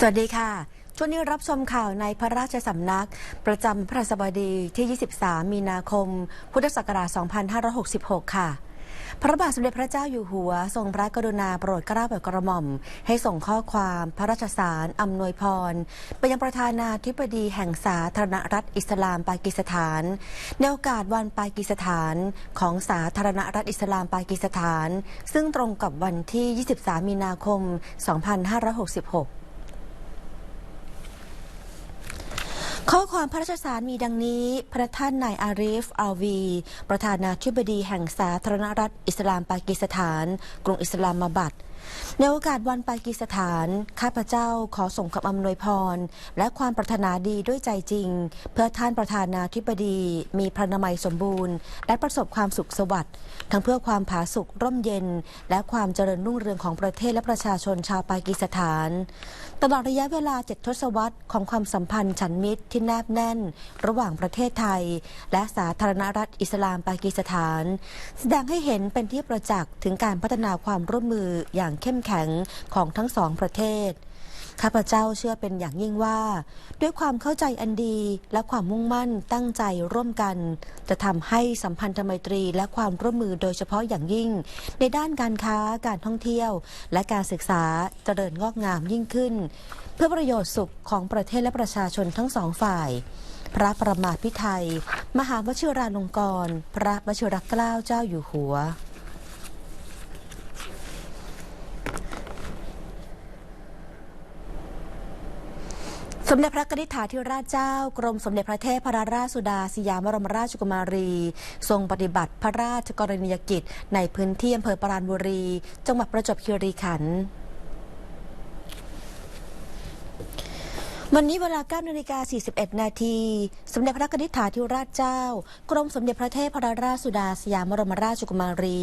สวัสดีค่ะ ช่วงนี้รับชมข่าวในพระราชสำนัก ประจำพระราชบดีที่ 23 มีนาคม พุทธศักราช 2566 ค่ะ พระบาทสมเด็จพระเจ้าอยู่หัว ทรงพระกรุณาโปรดเกล้าโปรดกระหม่อม ให้ส่งข้อความพระราชสารอำนวยพร ไปยังประธานาธิบดีแห่งสาธารณรัฐอิสลามปากีสถาน ในโอกาสวันปากีสถานของสาธารณรัฐอิสลามปากีสถาน ซึ่งตรงกับวันที่ 23 มีนาคม 2566 ข้อความพระราชสารมีดังนี้ พระท่านนายอาริฟอัลวี ประธานาธิบดีแห่งสาธารณรัฐอิสลามปากีสถาน กรุงอิสลามมาบัด ในโอกาสวันปากีสถาน ข้าพเจ้าขอส่งคำอำนวยพร และความปรารถนาดีด้วยใจจริง เพื่อท่านประธานาธิบดี มีพระนามัยสมบูรณ์ และประสบความสุขสวัสดิ์ทั้งเพื่อความผาสุกร่มเย็น และความเจริญรุ่งเรืองของประเทศและประชาชนชาวปากีสถาน ตลอดระยะเวลาเจ็ดทศวรรษของความสัมพันธ์ฉันมิตรที่แนบแน่น ระหว่างประเทศไทย และสาธารณรัฐอิสลามปากีสถาน แสดงให้เห็นเป็นที่ประจักษ์ถึงการพัฒนาความร่วมมืออย่างเข้มแข็งของทั้งสองประเทศข้าพเจ้าเชื่อเป็นอย่างยิ่งว่า ด้วยความเข้าใจอันดีและความมุ่งมั่นตั้งใจร่วมกัน จะทำให้สัมพันธไมตรีและความร่วมมือโดยเฉพาะอย่างยิ่ง ในด้านการค้าการท่องเที่ยว และการศึกษาเจริญงอกงามยิ่งขึ้น เพื่อประโยชน์สุขของประเทศและประชาชนทั้งสองฝ่าย พระประมาพิไทย มหาวชิราลงกรณ์พระวชิรเกล้าเจ้าอยู่หัว สมเด็จพระกนิษฐาธิราชเจ้า กรมสมเด็จพระเทพรราชสุดาสยามบรมราชกุมารี ทรงปฏิบัติพระราชกรณียกิจ ในพื้นที่อำเภอปราณบุรี จังหวัดประจวบคีรีขันธ์วันนี้เวลา9นาฬิกา41 นาที สมเด็จพระกนิษฐาธิราชเจ้า กรมสมเด็จพระเทพรราชสุดาสยามบรมราชกุมารี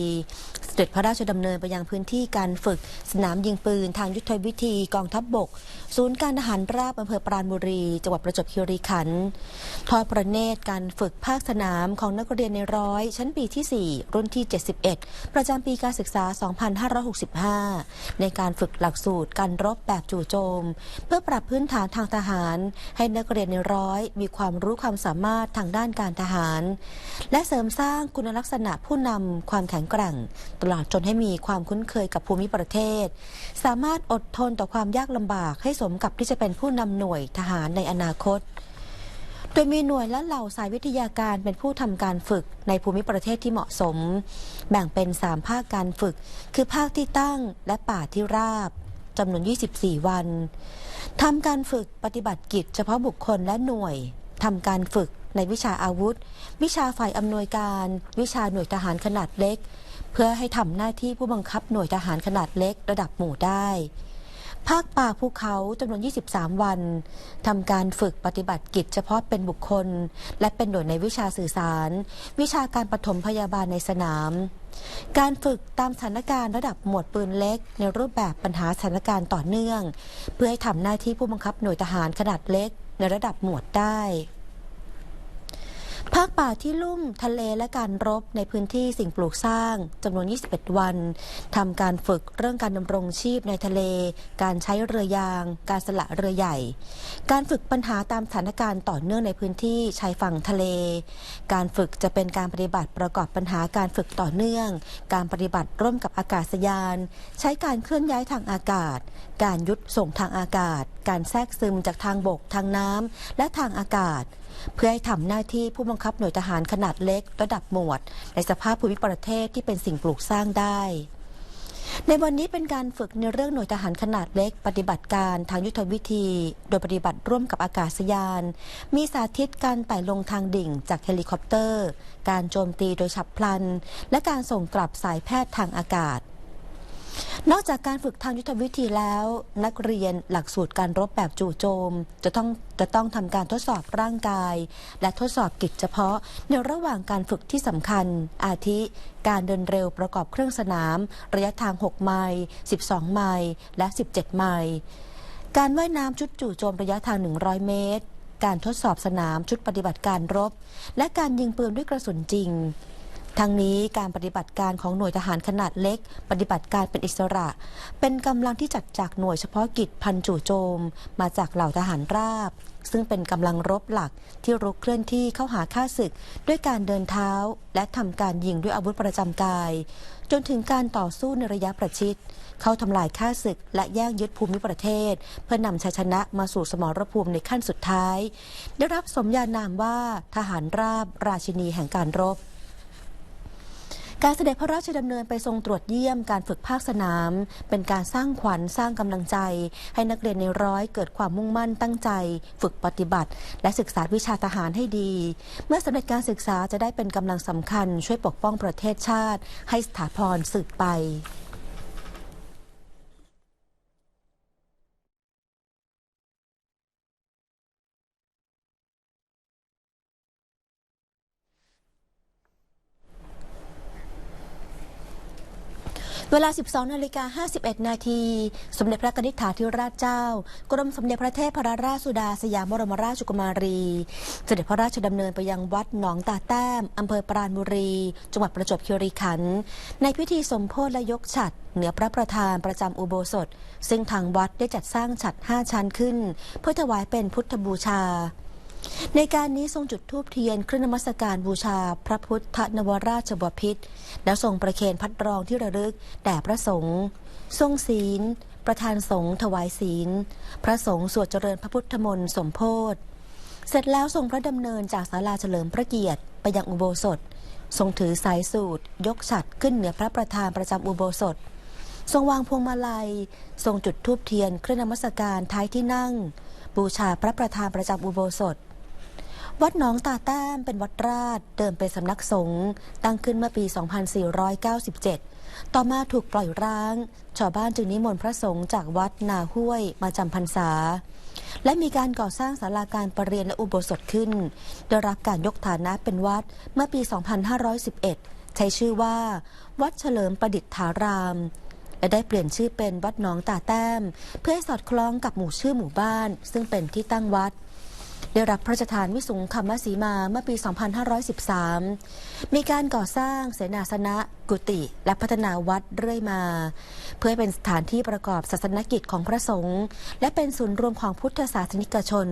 เสด็จพระราชดำเนินไปยังพื้นที่การฝึก สนามยิงปืนทางยุทธวิธีกองทัพบบก ศูนย์การทหารราบอำเภอปราณบุรี จังหวัดประจวบคีรีขันธ์ทอดประเนตรการฝึกภาคสนามของนักเรียนในร้อย ชั้นปีที่ 4 รุ่นที่ 71 ประจำปีการศึกษา 2565 ในการฝึกหลักสูตรการรบแบบจู่โจม เพื่อปรับพื้นฐานทางทหาร ให้นักเรียนในร้อย มีความรู้ความสามารถทางด้านการทหาร และเสริมสร้างคุณลักษณะผู้นำความแข็งแกร่ง ตลอดจนให้มีความคุ้นเคยกับภูมิประเทศ สามารถอดทนต่อความยากลำบากให้สมมกับที่จะเป็นผู้นำหน่วยทหารในอนาคต โดยมีหน่วยและเหล่าสายวิทยาการเป็นผู้ทำการฝึกในภูมิประเทศที่เหมาะสม แบ่งเป็น 3 ภาคการฝึก คือภาคที่ตั้งและป่าที่ราบจำนวน 24 วันทำการฝึกปฏิบัติกิจเฉพาะบุคคลและหน่วยทำการฝึกในวิชาอาวุธ วิชาฝ่ายอำนวยการ วิชาหน่วยทหารขนาดเล็ก เพื่อให้ทำหน้าที่ผู้บังคับหน่วยทหารขนาดเล็กระดับหมู่ได้ ภาคป่าภูเขาจำนวน 23 วันทำการฝึกปฏิบัติกิจเฉพาะเป็นบุคคล และเป็นหน่วยในวิชาสื่อสาร วิชาการปฐมพยาบาลในสนาม การฝึกตามสถานการณ์ระดับหมวดปืนเล็ก ในรูปแบบปัญหาสถานการณ์ต่อเนื่อง เพื่อให้ทำหน้าที่ผู้บังคับหน่วยทหารขนาดเล็กในระดับหมวดได้ ภาคป่าที่ลุ่มทะเลและการรบในพื้นที่สิ่งปลูกสร้างจำนวน 21 วันทำการฝึกเรื่องการดำรงชีพในทะเล การใช้เรือยาง การสละเรือใหญ่ การฝึกปัญหาตามสถานการณ์ต่อเนื่องในพื้นที่ชายฝั่งทะเล การฝึกจะเป็นการปฏิบัติประกอบปัญหาการฝึกต่อเนื่อง การปฏิบัติร่วมกับอากาศยาน ใช้การเคลื่อนย้ายทางอากาศ การยุดส่งทางอากาศ การแทรกซึมจากทางบกทางน้ำและทางอากาศ เพื่อให้ทำหน้าที่ผู้บังคับหน่วยทหารขนาดเล็กระดับหมวด ในสภาพภูมิประเทศที่เป็นสิ่งปลูกสร้างได้ในวันนี้เป็นการฝึกในเรื่องหน่วยทหารขนาดเล็ก ปฏิบัติการทางยุทธวิธี โดยปฏิบัติร่วมกับอากาศยาน มีสาธิตการไต่ลงทางดิ่งจากเฮลิคอปเตอร์ การโจมตีโดยฉับพลัน และการส่งกลับสายแพทย์ทางอากาศ นอกจากการฝึกทางยุทธวิธีแล้ว นักเรียนหลักสูตรการรบแบบจู่โจม จะต้องจะต้องทำการทดสอบร่างกาย และทดสอบกิจเฉพาะ ในระหว่างการฝึกที่สำคัญ อาทิการเดินเร็วประกอบเครื่องสนาม ระยะทาง 6 ไมล์ 12 ไมล์ และ 17 ไมล์ การว่ายน้ำชุดจู่โจมระยะทาง 100 เมตร การทดสอบสนามชุดปฏิบัติการรบ และการยิงปืนด้วยกระสุนจริง ทั้งนี้การปฏิบัติการของหน่วยทหารขนาดเล็ก ปฏิบัติการเป็นอิสระ เป็นกำลังที่จัดจากหน่วยเฉพาะกิจพันจู่โจม มาจากเหล่าทหารราบ ซึ่งเป็นกำลังรบหลักที่รุกเคลื่อนที่เข้าหาข้าศึก ด้วยการเดินเท้า และทำการยิงด้วยอาวุธประจำกาย จนถึงการต่อสู้ในระยะประชิด เข้าทำลายข้าศึก และแย่งยึดภูมิประเทศ เพื่อนำชัยชนะมาสู่สมรภูมิในขั้นสุดท้าย ได้รับสมญานามว่าทหารราบราชินีแห่งการรบ การเสด็จพระราชดำเนินไปทรงตรวจเยี่ยมการฝึกภาคสนาม เป็นการสร้างขวัญสร้างกำลังใจ ให้นักเรียนในร้อยเกิดความมุ่งมั่นตั้งใจ ฝึกปฏิบัติ และศึกษาวิชาทหารให้ดี เมื่อสำเร็จการศึกษาจะได้เป็นกำลังสำคัญ ช่วยปกป้องประเทศชาติ ให้สถาพรสืบไป เวลา 12 นาฬิกา 51 นาที สมเด็จพระนิษฐาธิราชเจ้า กรมสมเด็จพระเทพรราชสุดาสยามบรมราชกุมารี เสด็จพระราชดำเนินไปยังวัดหนองตาแต้ม อำเภอปราณบุรี จังหวัดประจวบคีรีขันธ์ ในพิธีสมโพธิและยกฉัตรเหนือพระประธานประจำอุโบสถ ซึ่งทางวัดได้จัดสร้างฉัตร5ชั้นขึ้น เพื่อถวายเป็นพุทธบูชา ในการนี้ทรงจุดธูปเทียนเครื่องนมัสการบูชา พระพุทธนวราชบพิตรและทรงประเคนพัดรองที่ระลึกแด่พระสงฆ์ทรงศีล ประธานสงฆ์ถวายศีล พระสงฆ์สวดเจริญพระพุทธมนต์สมโพธเสร็จแล้วทรงพระดำเนินจากศาลาเฉลิมพระเกียรติไปยังอุโบสถ ทรงถือสายสูตร ยกฉัตรขึ้นเหนือพระประธานประจำอุโบสถ ทรงวางพวงมาลัย ทรงจุดธูปเทียนเครื่องนมัสการท้ายที่นั่ง บูชาพระประธานประจำอุโบสถ วัดหนองตาแต้มเป็นวัดราชเดิมเป็นสำนักสงฆ์ตั้งขึ้นเมื่อปี 2497 ต่อมาถูกปล่อยร้าง ชาวบ้านจึงนิมนต์พระสงฆ์จากวัดนาห้วยมาจำพรรษา และมีการก่อสร้างศาลาการประเรียนและอุโบสถขึ้น ได้รับการยกฐานะเป็นวัดเมื่อปี 2511 ใช้ชื่อว่า วัดเฉลิมประดิษฐารามและได้เปลี่ยนชื่อเป็นวัดหนองตาแต้ม เพื่อให้สอดคล้องกับหมู่ชื่อหมู่บ้าน ซึ่งเป็นที่ตั้งวัด ได้รับพระราชทานวิสุงคำมสีมาเมื่อปี 2513 มีการก่อสร้างเสนาสนะกุฏิและพัฒนาวัดเรื่อยมา เพื่อเป็นสถานที่ประกอบศาสนกิจของพระสงฆ์และเป็นศูนย์รวมของพุทธศาสนิกชน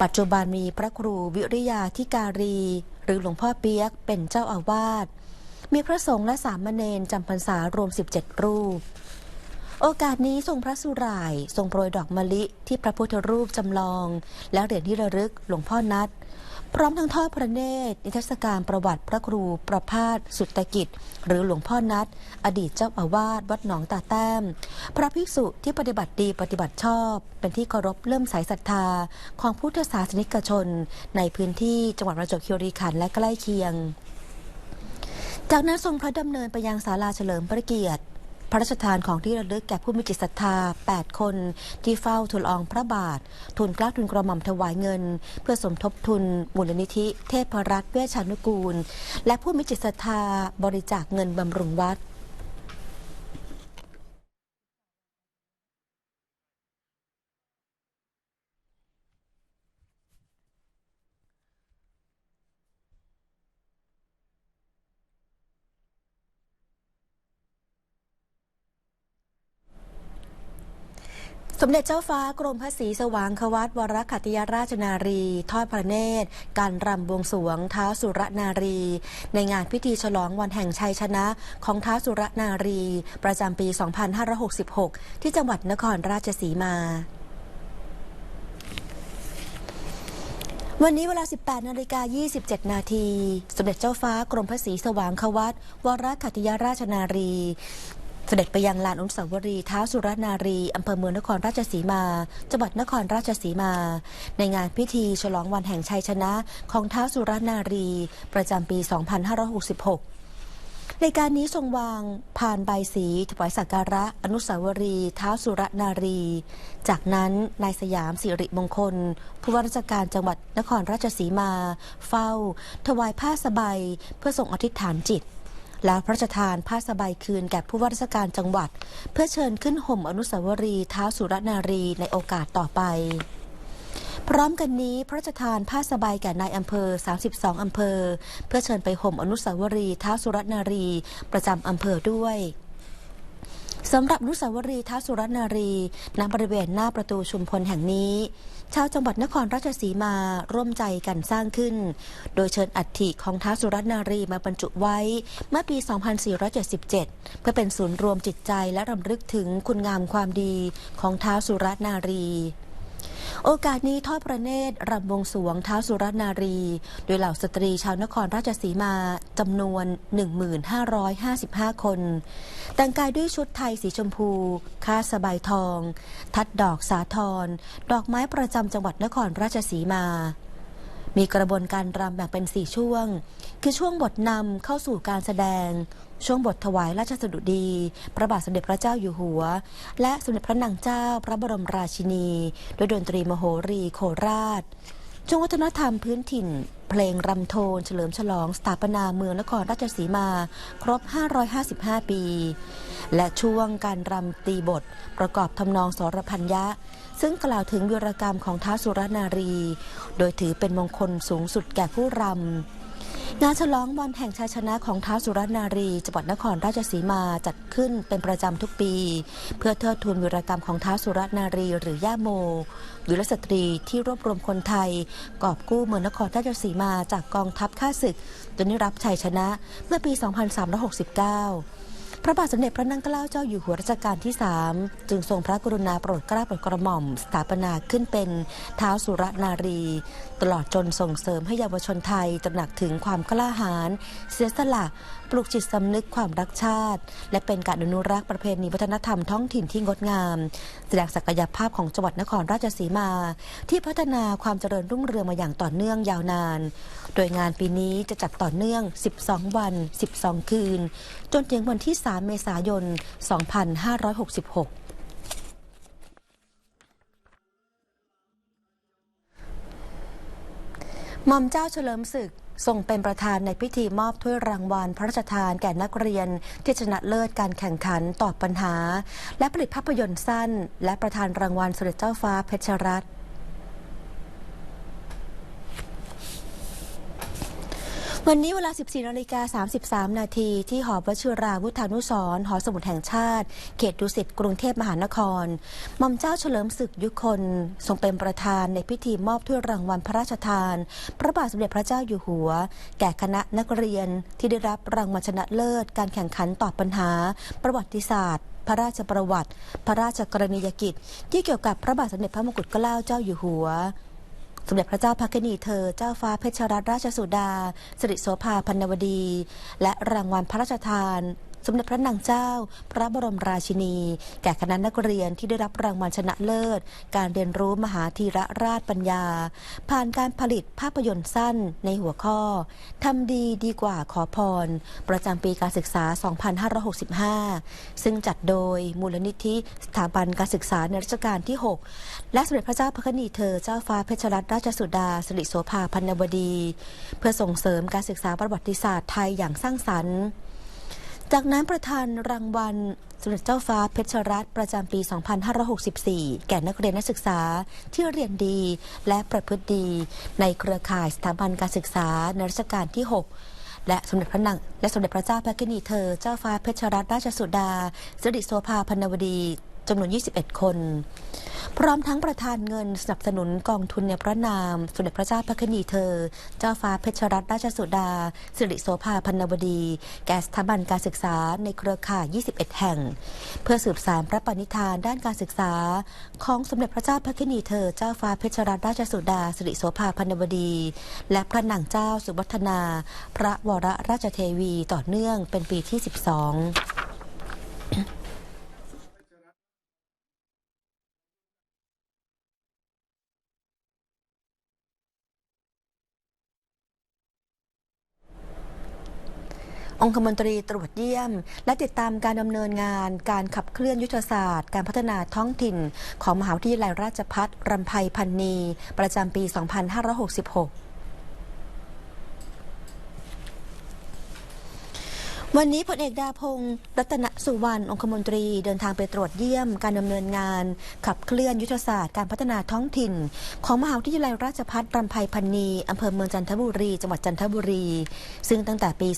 ปัจจุบันมีพระครูวิริยาธิการี หรือหลวงพ่อเปียกเป็นเจ้าอาวาสมีพระสงฆ์และสามเณรจำพรรษารวม 17 รูป โอกาสนี้ทรงพระสุร่ายทรงโปรยดอกมะลิที่พระพุทธรูปจำลอง และเหรียญที่ระลึกหลวงพ่อนัด พร้อมทั้งทอดพระเนตรนิทรรศการประวัติพระครูประพาสสุตกิจ หรือหลวงพ่อนัด อดีตเจ้าอาวาสวัดหนองตาแต้ม พระภิกษุที่ปฏิบัติดีปฏิบัติชอบ เป็นที่เคารพเลื่มใสศรัทธา ของพุทธศาสนิกชน ในพื้นที่จังหวัดประจวบคีรีขันธ์และใกล้เคียงจากนั้นทรงพระดำเนินไปยังศาลาเฉลิมพระเกียรติ พระราชทานของที่ระลึกแก่ผู้มีจิตศรัทธา 8 คน ที่เฝ้าทูลอองพระบาท ทุนกล้าทุนกระหม่อมถวายเงิน เพื่อสมทบทุนมูลนิธิ เทพรัตน์เวชชานุกูล และผู้มีจิตศรัทธาบริจาคเงินบำรุงวัด สมเด็จเจ้าฟ้ากรมพระศรีสว่างควัตวรคัติยราชนารี ทอดพระเนตร การรำบวงสวงท้าสุรนารี ในงานพิธีฉลองวันแห่งชัยชนะของท้าสุรนารี ประจำปี 2566 ที่จังหวัดนครราชสีมาวันนี้เวลา 18 นาฬิกา 27 นาที สมเด็จเจ้าฟ้ากรมพระศรีสว่างควัตวรคัติยราชนารี เสด็จไปยังลานอนุสาวรีย์ท้าวสุรนารีอำเภอเมืองนครราชสีมา จังหวัดนครราชสีมา ในงานพิธีฉลองวันแห่งชัยชนะของท้าวสุรนารี ประจำปี 2566 ในการนี้ทรงวางพานใบสีถวายสักการะอนุสาวรีย์ท้าวสุรนารี จากนั้นนายสยามสิริมงคล ผู้ว่าราชการจังหวัดนครราชสีมา เฝ้า ถวายผ้าสบายเพื่อส่งอธิษฐานจิต แล้วพระราชทานผ้าสบายคืนแก่ผู้ว่าราชการจังหวัด เพื่อเชิญขึ้นห่มอนุสาวรีย์ท้าวสุรนารีในโอกาสต่อไป พร้อมกันนี้พระราชทานผ้าสบายแก่นายอำเภอ 32 อำเภอ เพื่อเชิญไปห่มอนุสาวรีย์ท้าวสุรนารี ประจำอำเภอด้วยสำหรับอนุสาวรีย์ท้าสุรนารี ณ บริเวณหน้าประตูชุมพลแห่งนี้ ชาวจังหวัดนครราชสีมาร่วมใจกันสร้างขึ้น โดยเชิญอัฐิของท้าวสุรนารีมาบรรจุไว้เมื่อปี 2477 เพื่อเป็นศูนย์รวมจิตใจและรำลึกถึงคุณงามความดีของท้าวสุรนารี โอกาสนี้ทอดพระเนตรรำวงสวงท้าสุรนารี โดยเหล่าสตรีชาวนครราชสีมาจำนวน 1555 คน แต่งกายด้วยชุดไทยสีชมพู ค่าสบายทอง ทัดดอกสาทรดอกไม้ประจำจังหวัดนครราชสีมา มีกระบวนการรำแบ่งเป็นสี่ช่วง คือช่วงบทนำเข้าสู่การแสดง ช่วงบทถวายราชสดุดี พระบาทสมเด็จพระเจ้าอยู่หัว และสมเด็จพระนางเจ้าพระบรมราชินี ด้วยดนตรีมโหรีโคราชช่วงวัฒนธรรมพื้นถิ่น เพลงรำโทน เฉลิมฉลอง สถาปนาเมืองนครราชสีมา ครบ 555 ปี และช่วงการรำตีบท ประกอบทำนองสรพัญญะ ซึ่งกล่าวถึงวีรกรรมของท้าวสุรนารี โดยถือเป็นมงคลสูงสุดแก่ผู้รำงานฉลองวันแห่งชัยชนะของท้าวสุรนารีจังหวัดนครราชสีมาจัดขึ้นเป็นประจำทุกปี เพื่อเทิดทูนวีรกรรมของท้าวสุรนารีหรือย่าโมวีรสตรีที่รวบรวมคนไทย กอบกู้เมืองนครราชสีมาจากกองทัพข้าศึกจนได้รับชัยชนะเมื่อปี 2369 พระบาทสมเด็จพระนั่งเกล้าเจ้าอยู่หัวรัชกาลที่ 3 จึงทรงพระกรุณาโปรดเกล้าโปรดกระหม่อม สถาปนาขึ้นเป็นท้าวสุรนารี ตลอดจนส่งเสริมให้เยาวชนไทยตระหนักถึงความกล้าหาญเสียสละ ปลุกจิตสำนึกความรักชาติ และเป็นการอนุรักษ์ประเพณีวัฒนธรรมท้องถิ่นที่งดงาม แสดงศักยภาพของจังหวัดนครราชสีมา ที่พัฒนาความเจริญรุ่งเรืองมาอย่างต่อเนื่องยาวนาน โดยงานปีนี้จะจัดต่อเนื่อง 12 วัน 12 คืน จนถึงวันที่ 3 เมษายน 2566หม่อมเจ้าเฉลิมศึก ทรงเป็นประธานในพิธีมอบถ้วยรางวัล พระราชทานแก่นักเรียน ที่ชนะเลิศการแข่งขันตอบปัญหา และผลิตภาพยนตร์สั้น และประธานรางวัลสมเด็จเจ้าฟ้าเพชรรัตน์ วันนี้เวลา 14นาฬิกา33 นาทีที่หอวชิราวุธานุสรหอสมุดแห่งชาติ เขตดุสิตกรุงเทพมหานครหม่อมเจ้าเฉลิมศึกยุคน ทรงเป็นประธานในพิธีมอบถ้วยรางวัลพระราชทาน พระบาทสมเด็จพระเจ้าอยู่หัว แก่คณะนักเรียนที่ได้รับรางวัลชนะเลิศ การแข่งขันตอบปัญหา ประวัติศาสตร์พระราชประวัติ พระราชกรณียกิจ ที่เกี่ยวกับพระบาทสมเด็จพระมงกุฎเกล้าเจ้าอยู่หัว สมเด็จพระเจ้าพักนีเธอ เจ้าฟ้าเพชรรัตนราชสุดา สิริโสภาพันนวดี และรางวัลพระราชทาน สมเด็จพระนางเจ้า พระบรมราชินี แก่คณะนักเรียนที่ได้รับรางวัลชนะเลิศ การเรียนรู้มหาธีระราชปัญญา ผ่านการผลิตภาพยนตร์สั้นในหัวข้อทำดีดีกว่าขอพร ประจำปีการศึกษา 2565 ซึ่งจัดโดยมูลนิธิสถาบันการศึกษาในรัชกาลที่ 6 และสมเด็จพระเจ้าพระนีเธอเจ้าฟ้าเพชรรัตนราชสุดาสิริโสภาพันนวดี เพื่อส่งเสริมการศึกษาประวัติศาสตร์ไทยอย่างสร้างสรรค์ จากนั้นประธานรางวัลสมเด็จเจ้าฟ้าเพชรรัตน์ประจำปี 2564 แก่นักเรียนนักศึกษาที่เรียนดีและประพฤติดี ในเครือข่ายสถาบันการศึกษาในรัชกาลที่ 6 และสมเด็จพระนางและสมเด็จพระเจ้าแผ่นดินเธอ เจ้าฟ้าเพชรรัตนราชสุดาสิริโสภาพันนวดี จำนวน 21 คน พร้อมทั้งประธานเงินสนับสนุนกองทุนในพระนาม สมเด็จพระเจ้าพระนีเธอ เจ้าฟ้าเพชรรัตนราชสุดา สิริโสภาพันนวดี แก่สถาบันการศึกษาในเครือข่าย 21 แห่ง เพื่อสืบสานพระปณิธานด้านการศึกษา ของสมเด็จพระเจ้าพระนีเธอ เจ้าฟ้าเพชรรัตนราชสุดา สิริโสภาพันนวดี และพระนางเจ้าสุวัฒนา พระวรราชเทวีต่อเนื่องเป็นปีที่ 12 องคมนตรีตรวจเยี่ยม และติดตามการดำเนินงาน การขับเคลื่อนยุทธศาสตร์ การพัฒนาท้องถิ่น ของมหาวิทยาลัยราชพัฒรำไพพันนี ประจำปี 2566 วันนี้พลเอกดาพงศ์รัตนสุวรรณองคมนตรีเดินทางไปตรวจเยี่ยม การดำเนินงาน ขับเคลื่อนยุทธศาสตร์การพัฒนาท้องถิ่น ของมหาวิทยาลัยราชภัฏรำไพพันนีอำเภอเมืองจันทบุรี จังหวัดจันทบุรี ซึ่งตั้งแต่ปี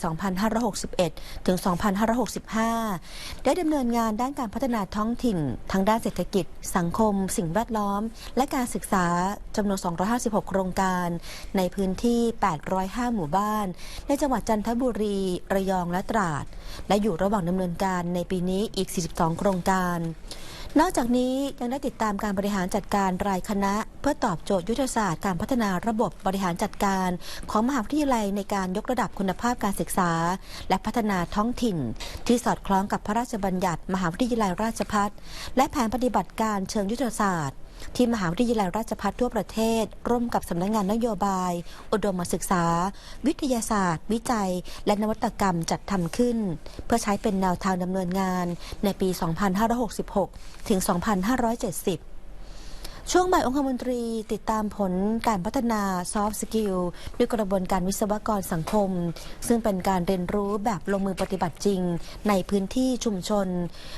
2561 ถึง 2565 ได้ดำเนินงานด้านการพัฒนาท้องถิ่น ทั้งด้านเศรษฐกิจ สังคม สิ่งแวดล้อม และการศึกษาจำนวน 256 โครงการ ในพื้นที่ 805 หมู่บ้าน ในจังหวัดจันทบุรี ระยองและตราดและอยู่ระหว่างดำเนินการในปีนี้อีก 42 โครงการ นอกจากนี้ยังได้ติดตามการบริหารจัดการรายคณะ เพื่อตอบโจทย์ยุทธศาสตร์การพัฒนาระบบบริหารจัดการ ของมหาวิทยาลัยในการยกระดับคุณภาพการศึกษา และพัฒนาท้องถิ่น ที่สอดคล้องกับพระราชบัญญัติ มหาวิทยาลัยราชภัฏและแผนปฏิบัติการเชิงยุทธศาสตร์ ที่มหาวิทยาลัยราชภัฏทั่วประเทศ ร่วมกับสำนักงานนโยบาย อุดมศึกษา วิทยาศาสตร์ วิจัย และนวัตกรรมจัดทำขึ้น เพื่อใช้เป็นแนวทางดำเนินงานในปี 2566 ถึง 2570 ช่วงบ่ายองคมนตรีติดตามผลการพัฒนาซอฟต์สกิลด้วยกระบวนการวิศวกรสังคม ซึ่งเป็นการเรียนรู้แบบลงมือปฏิบัติจริง ในพื้นที่ชุมชน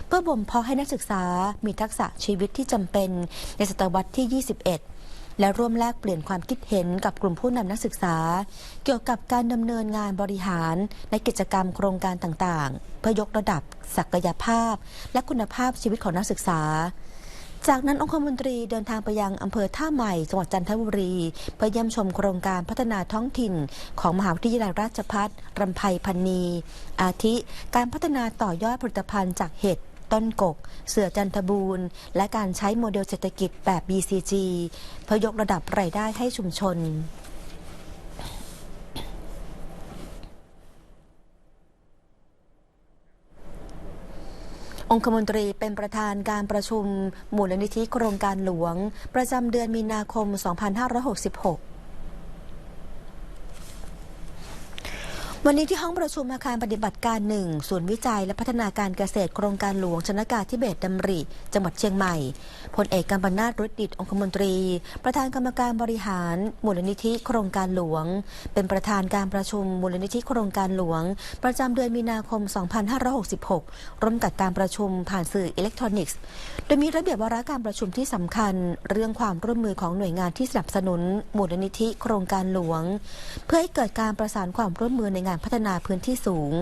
เพื่อบ่มเพาะให้นักศึกษามีทักษะชีวิตที่จำเป็นในศตวรรษที่ 21และร่วมแลกเปลี่ยนความคิดเห็นกับกลุ่มผู้นำนักศึกษา เกี่ยวกับการดำเนินงานบริหารในกิจกรรมโครงการต่างๆ เพื่อยกระดับศักยภาพ และคุณภาพชีวิตของนักศึกษา จากนั้นองคมนตรีเดินทางไปยังอำเภอท่าใหม่จังหวัดจันทบุรี เพื่อเยี่ยมชมโครงการพัฒนาท้องถิ่น ของมหาวิทยาลัยราชภัฏรำไพพันนี อาทิการพัฒนาต่อยอดผลิตภัณฑ์จากเห็ดต้นกก เสือจันทบูรณ์ และการใช้โมเดลเศรษฐกิจแบบ BCG เพื่อยกระดับรายได้ให้ชุมชน องคมนตรีเป็นประธานการประชุมมูลนิธิโครงการหลวง ประจำเดือนมีนาคม 2566 วันนี้ที่ห้องประชุมอาคารปฏิบัติการหนึ่งศูนย์วิจัยและพัฒนาการเกษตรโครงการหลวงชนกาธิเบศดำริ จังหวัดเชียงใหม่พลเอกกัมปนาตรุดิตองคมนตรี ประธานกรรมการบริหาร มูลนิธิโครงการหลวง เป็นประธานการประชุมมูลนิธิโครงการหลวง ประจำเดือนมีนาคม 2566 ร่วมกับการประชุมผ่านสื่ออิเล็กทรอนิกส์ โดยมีระเบียบวาระการประชุมที่สำคัญ เรื่องความร่วมมือของหน่วยงานที่สนับสนุนมูลนิธิโครงการหลวง เพื่อให้เกิดการประสานความร่วมมือในงานพัฒนาพื้นที่สูง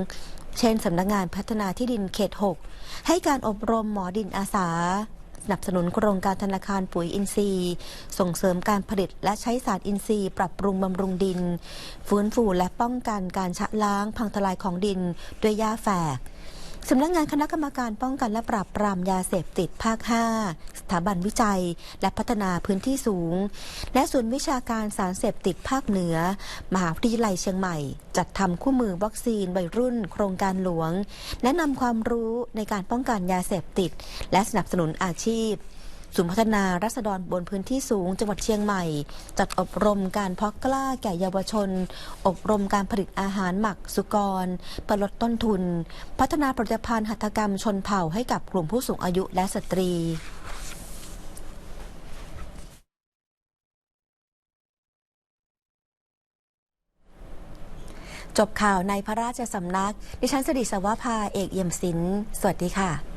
เช่นสำนักงานพัฒนาที่ดินเขต 6 ให้การอบรมหมอดินอาสาสนับสนุนโครงการธนาคารปุ๋ยอินทรีย์ ส่งเสริมการผลิตและใช้สารอินทรีย์ ปรับปรุงบำรุงดิน ฟื้นฟูและป้องกันการชะล้างพังทลายของดินด้วยหญ้าแฝก สำนักงานคณะกรรมการป้องกันและปราบปรามยาเสพติดภาค 5 สถาบันวิจัย และพัฒนาพื้นที่สูง และศูนย์วิชาการสารเสพติดภาคเหนือ มหาวิทยาลัยเชียงใหม่ จัดทำคู่มือวัคซีนวัยรุ่น โครงการหลวงแนะนำความรู้ในการป้องกันยาเสพติด และสนับสนุนอาชีพ ศูนย์พัฒนารัษฎรบนพื้นที่สูง จังหวัดเชียงใหม่ จัดอบรมการเพาะกล้าแก่เยาวชน อบรมการผลิตอาหารหมักสุกรเพื่อลดต้นทุน พัฒนาผลิตภัณฑ์หัตถกรรมชนเผ่าให้กับกลุ่มผู้สูงอายุและสตรีจบข่าวในพระราชสำนัก ดิฉันสริสวภาเอกเอี่ยมศิลป์สวัสดีค่ะ